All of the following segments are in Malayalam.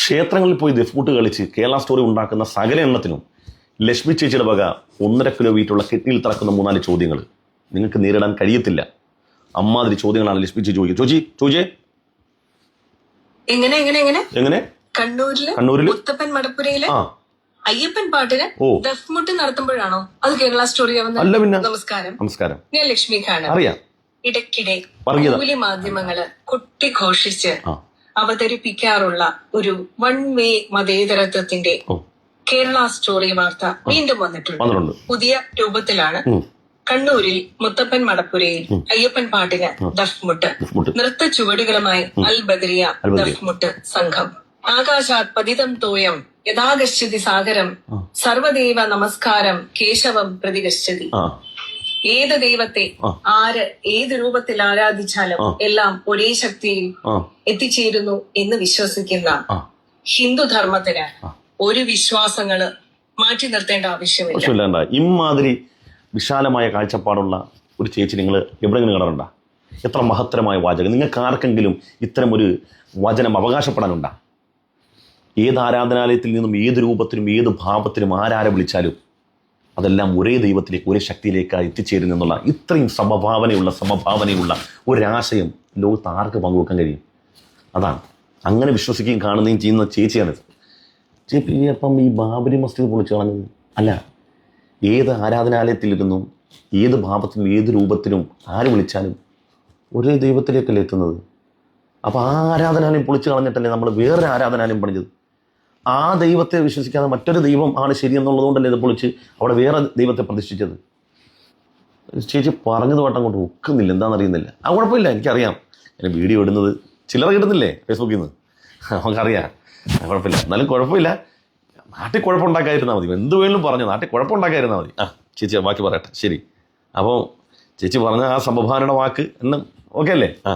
ക്ഷേത്രങ്ങളിൽ പോയി ദഫ്മുട്ട് കളിച്ച് കേരള സ്റ്റോറി ഉണ്ടാക്കുന്ന സകല എണ്ണത്തിനും ലക്ഷ്മി ചേച്ചിയുടെ വക ഒന്നര കിലോ വീറ്റുള്ള കിഡ്നിയിൽ തറക്കുന്ന മൂന്നാൽ ചോദ്യങ്ങൾ. നിങ്ങൾക്ക് നേരിടാൻ കഴിയത്തില്ല. അമ്മാതിരി ചോദ്യങ്ങളാണ് ലക്ഷ്മി ചേച്ചി ചോദിക്കുക ചോച്ചി ചോദിച്ചേ എങ്ങനെ എങ്ങനെ എങ്ങനെ? എങ്ങനെ? കണ്ണൂരിൽ കണ്ണൂരിൽ? മുത്തപ്പൻ മടപ്പുരയിൽ ആ. അയ്യപ്പൻ പാട്ടിന്. ദഫ്മുട്ട് നടത്തുമ്പോഴാണോ അത് കേരള സ്റ്റോറി അല്ല പിന്നെ. നമസ്കാരം. നമസ്കാരം. ഞാൻ ലക്ഷ്മി ഖാണ് അറിയാം. ഇടയ്ക്കിടെ മാധ്യമങ്ങൾ കൊട്ടിഘോഷിച്ച് ആ. അവതരിപ്പിക്കാറുള്ള ഒരു വൺ വേ മതേതരത്വത്തിന്റെ കേരള സ്റ്റോറി വാർത്ത വീണ്ടും വന്നിട്ടുണ്ട്. പുതിയ രൂപത്തിലാണ് കണ്ണൂരിൽ മുത്തപ്പൻ മടപ്പുരയിൽ അയ്യപ്പൻ പാട്ടിന് ദഫ്മുട്ട്. നൃത്ത ചുവടുകളുമായി അൽ ബദരിയ ദഫ്മുട്ട് സംഘം. ആകാശാത് പതിതം തോയം യഥാഗശ്യതി സാഗരം സർവദേവ നമസ്കാരം കേശവം പ്രതിഗശ്യതി. ആ. ഏത് ദൈവത്തെ. ആര് ഏത് രൂപത്തിൽ ആരാധിച്ചാലും എല്ലാം ഒരേ ശക്തിയിൽ എത്തിച്ചേരുന്നു എന്ന് വിശ്വസിക്കുന്ന ഹിന്ദുധർമ്മത്തിന് ഹിന്ദു ധർമ്മത്തിന് ഒരു വിശ്വാസങ്ങൾ മാറ്റി നിർത്തേണ്ട ആവശ്യമില്ല. ഇമാതിരി വിശാലമായ കാഴ്ചപ്പാടുള്ള ഒരു ചേച്ചി നിങ്ങൾ എവിടെങ്കിലും കണ്ടിട്ടുണ്ടോ എത്ര മഹത്തരമായ വാചകം. നിങ്ങൾക്ക് ആർക്കെങ്കിലും ഇത്തരം ഒരു വചനം അവകാശപ്പെടാനുണ്ടോ? ഏത് ആരാധനാലയത്തിൽ നിന്നും ഏത് രൂപത്തിലും ഏത് ഭാവത്തിലും ആരാരെ വിളിച്ചാലും അതെല്ലാം ഒരേ ദൈവത്തിലേക്ക് ഒരേ ശക്തിയിലേക്ക് എത്തിച്ചേരുന്നു എന്നുള്ള ഇത്രയും സമഭാവനയുള്ള സമഭാവനയുള്ള ഒരാശയം ലോകത്ത് ആർക്ക് പങ്കുവെക്കാൻ കഴിയും? അതാണ്. അങ്ങനെ വിശ്വസിക്കുകയും കാണുകയും ചെയ്യുന്ന ചേച്ചിയാണിത് ചേച്ചി അപ്പം ഈ ബാബരി മസ്ജിദ് പൊളിച്ചു കളഞ്ഞത്? അല്ല. ഏത് ആരാധനാലയത്തിലിരുന്നും ഏത് ഭാവത്തിലും ഏത് രൂപത്തിലും ആര് വിളിച്ചാലും ഒരേ ദൈവത്തിലേക്കല്ലേ എത്തുന്നത്? അപ്പോൾ ആ ആരാധനാലയം പൊളിച്ചു കളഞ്ഞിട്ടല്ലേ നമ്മൾ വേറൊരു ആരാധനാലയം പണിഞ്ഞത്? ആ ദൈവത്തെ വിശ്വസിക്കാതെ മറ്റൊരു ദൈവം ആണ് ശരി എന്നുള്ളതുകൊണ്ടല്ലേ ഇത് പൊളിച്ച് അവിടെ വേറെ ദൈവത്തെ പ്രതിഷ്ഠിച്ചത്? ചേച്ചി പറഞ്ഞത് വട്ടം കൊണ്ട് ഒക്കുന്നില്ല. എന്താണെന്നറിയുന്നില്ല ആ കുഴപ്പമില്ല. എനിക്കറിയാം. എന്റെ വീഡിയോ ഇടുന്നത് ചില്ലറ കിട്ടുന്നില്ലേ ഫേസ്ബുക്കിൽ നിന്ന് നമുക്കറിയാം. കുഴപ്പമില്ല. എന്നാലും കുഴപ്പമില്ല. നാട്ടിൽ കുഴപ്പമുണ്ടാക്കാതിരുന്നാൽ മതി. എന്ത് വേണമെങ്കിലും പറഞ്ഞു. നാട്ടിൽ കുഴപ്പമുണ്ടാക്കാതിരുന്നാൽ മതി. ആ ചേച്ചി ബാക്കി പറയട്ടെ. ശരി. അപ്പോൾ ചേച്ചി പറഞ്ഞ ആ സംഭാവനയുടെ വാക്ക് എന്ന് ഓക്കെ അല്ലേ? ആ.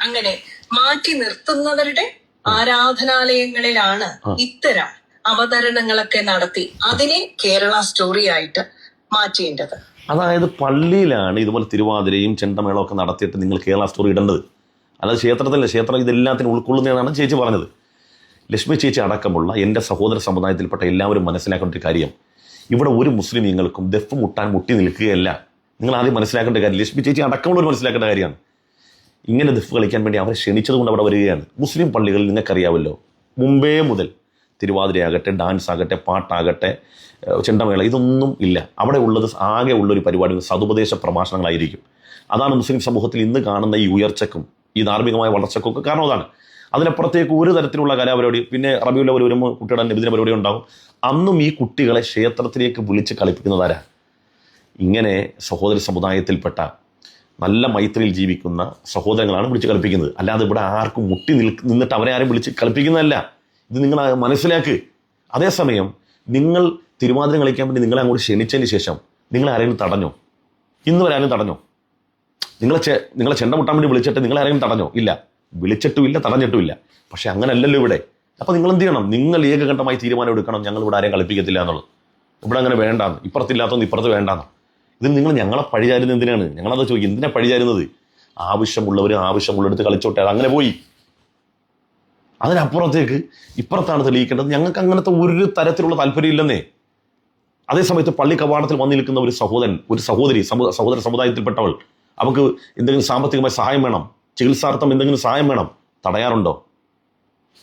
അങ്ങനെ മാറ്റി നിർത്തുന്നവരുടെ ആരാധനാലയങ്ങളിലാണ് ഇത്തരം അവതരണങ്ങളൊക്കെ നടത്തി അതിനെ കേരള സ്റ്റോറി ആയിട്ട് മാറ്റേണ്ടത് അതായത് പള്ളിയിലാണ് ഇതുപോലെ തിരുവാതിരയും ചെണ്ടമേളവും ഒക്കെ നടത്തിയിട്ട് നിങ്ങൾ കേരള സ്റ്റോറി ഇടേണ്ടത്. അല്ലാതെ ക്ഷേത്രത്തിലല്ല ക്ഷേത്രം ഇതെല്ലാത്തിനും ഉൾക്കൊള്ളുന്നതാണ് ചേച്ചി പറഞ്ഞത്. ലക്ഷ്മി ചേച്ചി അടക്കമുള്ള എന്റെ സഹോദര സമുദായത്തിൽപ്പെട്ട എല്ലാവരും മനസ്സിലാക്കേണ്ട ഒരു കാര്യം. ഇവിടെ ഒരു മുസ്ലിം നിങ്ങൾക്കും ദഫ് മുട്ടാൻ മുട്ടി നിൽക്കുകയല്ല. നിങ്ങൾ ആദ്യം മനസ്സിലാക്കേണ്ട കാര്യം ലക്ഷ്മി ചേച്ചി അടക്കമുള്ളവർ മനസ്സിലാക്കേണ്ട കാര്യമാണ്. ഇങ്ങനെ ദിഫ് കളിക്കാൻ വേണ്ടി അവരെ ക്ഷണിച്ചത് കൊണ്ട് അവിടെ വരികയാണ്. മുസ്ലിം പള്ളികളിൽ നിങ്ങൾക്കറിയാമല്ലോ മുമ്പേ മുതൽ തിരുവാതിരയാകട്ടെ ഡാൻസ് ആകട്ടെ പാട്ടാകട്ടെ ചെണ്ടമേള ഇതൊന്നും ഇല്ല. അവിടെ ഉള്ളത് ആകെ ഉള്ളൊരു പരിപാടി സതുപദേശ പ്രഭാഷണങ്ങളായിരിക്കും. അതാണ് മുസ്ലിം സമൂഹത്തിൽ ഇന്ന് കാണുന്ന ഈ ഉയർച്ചക്കും ഈ ധാർമ്മികമായ വളർച്ചക്കും ഒക്കെ കാരണം അതാണ്. അതിനപ്പുറത്തേക്ക് ഒരു തരത്തിലുള്ള കലാപരിപാടി പിന്നെ റബിയുള്ളവർ വരുമ്പോൾ കുട്ടിയുടെ നബിദിന പരിപാടി ഉണ്ടാവും അന്നും ഈ കുട്ടികളെ ക്ഷേത്രത്തിലേക്ക് വിളിച്ച് കളിപ്പിക്കുന്നതാരാ? ഇങ്ങനെ സഹോദര സമുദായത്തിൽപ്പെട്ട നല്ല മൈത്രിയിൽ ജീവിക്കുന്ന സഹോദരങ്ങളാണ് വിളിച്ച് കളിപ്പിക്കുന്നത്. അല്ലാതെ ഇവിടെ ആർക്കും മുട്ടി നിൽ നിന്നിട്ട് അവരെ ആരും വിളിച്ച് കളിപ്പിക്കുന്നതല്ല. ഇത് നിങ്ങൾ മനസ്സിലാക്ക്. അതേസമയം നിങ്ങൾ തിരുവാതിര കളിക്കാൻ വേണ്ടി നിങ്ങളെ അങ്ങോട്ട് ക്ഷണിച്ചതിന് ശേഷം നിങ്ങൾ ആരെങ്കിലും തടഞ്ഞോ? ഇന്ന് വരെ ആരും തടഞ്ഞോ? നിങ്ങളെ ചെ നിങ്ങളെ ചെണ്ട മുട്ടാൻ വേണ്ടി വിളിച്ചിട്ട് നിങ്ങൾ ആരെങ്കിലും തടഞ്ഞോ? ഇല്ല. വിളിച്ചിട്ടുമില്ല തടഞ്ഞിട്ടുമില്ല. പക്ഷെ അങ്ങനല്ലല്ലോ ഇവിടെ. അപ്പോൾ നിങ്ങൾ എന്ത് ചെയ്യണം? നിങ്ങൾ ഏകകണ്ഠമായി തീരുമാനം എടുക്കണം. ഞങ്ങൾ ഇവിടെ ആരെയും കളിപ്പിക്കത്തില്ല എന്നുള്ളത്. ഇവിടെ അങ്ങനെ വേണ്ടാന്ന്. ഇപ്പുറത്തില്ലാത്തതൊന്നും ഇപ്പുറത്ത് വേണ്ടാന്ന്. ഇത് നിങ്ങൾ ഞങ്ങളെ പഴിചാരുന്നത് എന്തിനാണ്? ഞങ്ങളത് ചോദിക്കും എന്തിനാ പഴിചാരുന്നത്? ആവശ്യമുള്ളവർ ആവശ്യമുള്ളിടത്ത് കളിച്ചോട്ടെ. അത് അങ്ങനെ പോയി. അതിനപ്പുറത്തേക്ക് ഇപ്പുറത്താണ് തെളിയിക്കേണ്ടത്. ഞങ്ങൾക്ക് അങ്ങനത്തെ ഒരു തരത്തിലുള്ള താല്പര്യം ഇല്ലെന്നേ. അതേസമയത്ത് പള്ളി കവാടത്തിൽ വന്നു നിൽക്കുന്ന ഒരു സഹോദരൻ ഒരു സഹോദരി സഹോദര സമുദായത്തിൽപ്പെട്ടവൾ അവൾക്ക് എന്തെങ്കിലും സാമ്പത്തികമായ സഹായം വേണം ചികിത്സാർത്ഥം എന്തെങ്കിലും സഹായം വേണം തടയാറുണ്ടോ?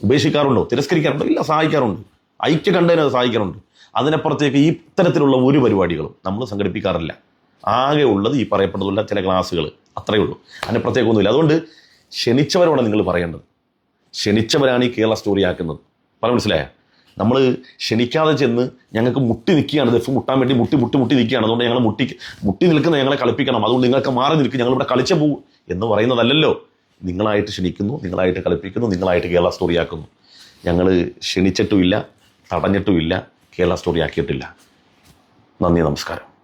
ഉപേക്ഷിക്കാറുണ്ടോ? തിരസ്കരിക്കാറുണ്ടോ? ഇല്ല സഹായിക്കാറുണ്ട്. ഐക്യ കണ്ടതിനത് സഹായിക്കാറുണ്ട്. അതിനപ്പുറത്തേക്ക് ഈ ഇത്തരത്തിലുള്ള ഒരു പരിപാടികളും നമ്മൾ സംഘടിപ്പിക്കാറില്ല. ആകെ ഉള്ളത് ഈ പറയപ്പെടുന്നില്ല ചില ക്ലാസ്സുകൾ അത്രയേ ഉള്ളൂ. അതിന് പ്രത്യേകമൊന്നുമില്ല. അതുകൊണ്ട് ക്ഷണിച്ചവരോടാണ് നിങ്ങൾ പറയേണ്ടത്. ക്ഷണിച്ചവരാണ് ഈ കേരള സ്റ്റോറി ആക്കുന്നത്. പറഞ്ഞ മനസ്സിലായ? നമ്മൾ ക്ഷണിക്കാതെ ചെന്ന് ഞങ്ങൾക്ക് മുട്ടി നിൽക്കുകയാണ്. ദഫ് മുട്ടാൻ വേണ്ടി മുട്ടി മുട്ടി മുട്ടി നിൽക്കുകയാണ്. അതുകൊണ്ട് ഞങ്ങൾ മുട്ടി മുട്ടി നിൽക്കുന്ന ഞങ്ങളെ കളിപ്പിക്കണം. അതുകൊണ്ട് നിങ്ങൾക്ക് മാറി നിൽക്കും. ഞങ്ങളിവിടെ കളിച്ച പോകും എന്ന് പറയുന്നതല്ലല്ലോ. നിങ്ങളായിട്ട് ക്ഷണിക്കുന്നു നിങ്ങളായിട്ട് കളിപ്പിക്കുന്നു നിങ്ങളായിട്ട് കേരള സ്റ്റോറി ആക്കുന്നു. ഞങ്ങൾ ക്ഷണിച്ചിട്ടുമില്ല തടഞ്ഞിട്ടുമില്ല. കേരള സ്റ്റോറി ആക്കിയിട്ടില്ല. നന്ദി നമസ്കാരം.